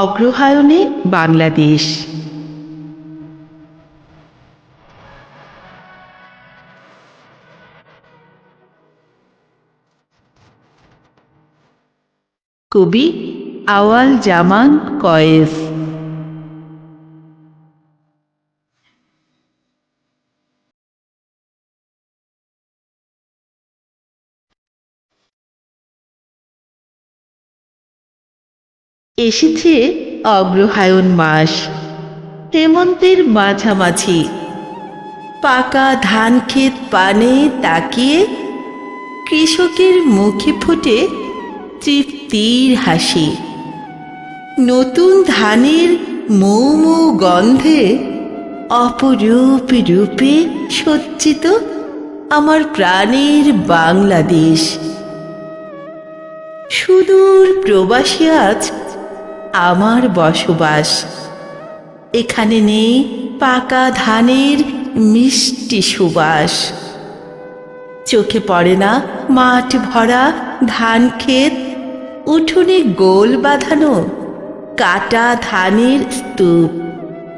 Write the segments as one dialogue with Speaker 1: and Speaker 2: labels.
Speaker 1: অগ্রহায়ণে বাংলাদেশ। কবি আওয়াল জামান কয়েস এসেছে অগ্রহায়ণ মাস। হেমন্তের মাঝামাঝি। পাকা ধান ক্ষেত পানে তাকিয়ে কৃষকের মুখে ফুটে তৃপ্তির হাসি। নতুন ধানের মৌ মৌ গন্ধে অপরূপ রূপে সজ্জিত আমার প্রাণের বাংলাদেশ। সুদূর প্রবাসী আজ আমার বসবাস। এখানে নেই পাকা ধানের মিষ্টি সুবাস। চোখে পড়ে না মাঠ ভরা ধান ক্ষেত, উঠোনে গোল বাঁধানো কাটা ধানের স্তূপ,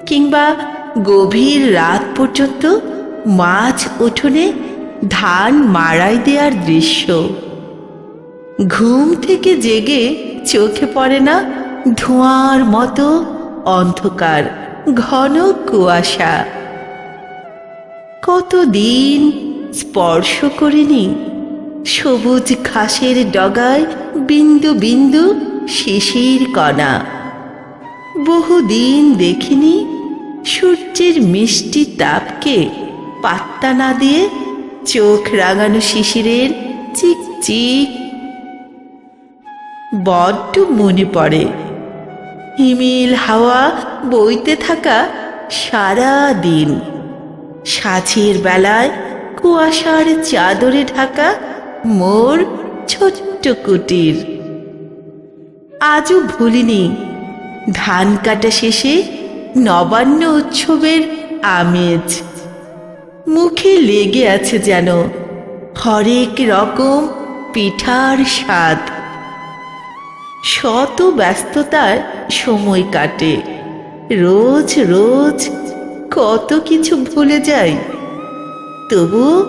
Speaker 1: কিংবা গভীর রাত পর্যন্ত মাছ উঠোনে ধান মাড়াই দেওয়ার দৃশ্য। ঘুম থেকে জেগে চোখে পড়ে না ধোঁয়ার মতো অন্ধকার, ঘন কুয়াশা। কতদিন স্পর্শ করিনি, সবুজ ঘাসের ডগায় বিন্দু বিন্দু শিশির কণা। বহুদিন দেখিনি সূর্যের মিষ্টি তাপকে পাত্তা না দিয়ে চোখ রাঙানো শিশিরের চিকচিক। বড্ড মনে পড়ে হিমেল হাওয়া বইতে থাকা সারা দিন। সাঁঝের বেলায় কুয়াশার চাদরে ঢাকা মোর ছোট্ট কুটির। আজও ভুলিনি ধান কাটা শেষে নবান্ন উৎসবের আমেজ। মুখে লেগে আছে যেন হরেক রকম পিঠার স্বাদ। শত ব্যস্ততার সময় কাটে। রোজ রোজ কত কিছু ভুলে যাই। তবু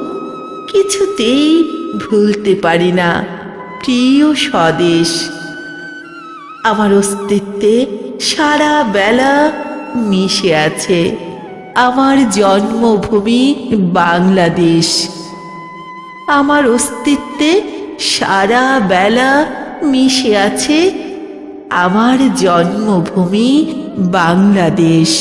Speaker 1: কিছুতেই ভুলতে পারি না প্রিয় স্বদেশ। আমার অস্তিত্বে সারা বেলা মিশে আছে আমার জন্মভূমি বাংলাদেশ। আমার অস্তিত্বে সারা বেলা মিশে আছে আমার জন্মভূমি বাংলাদেশ।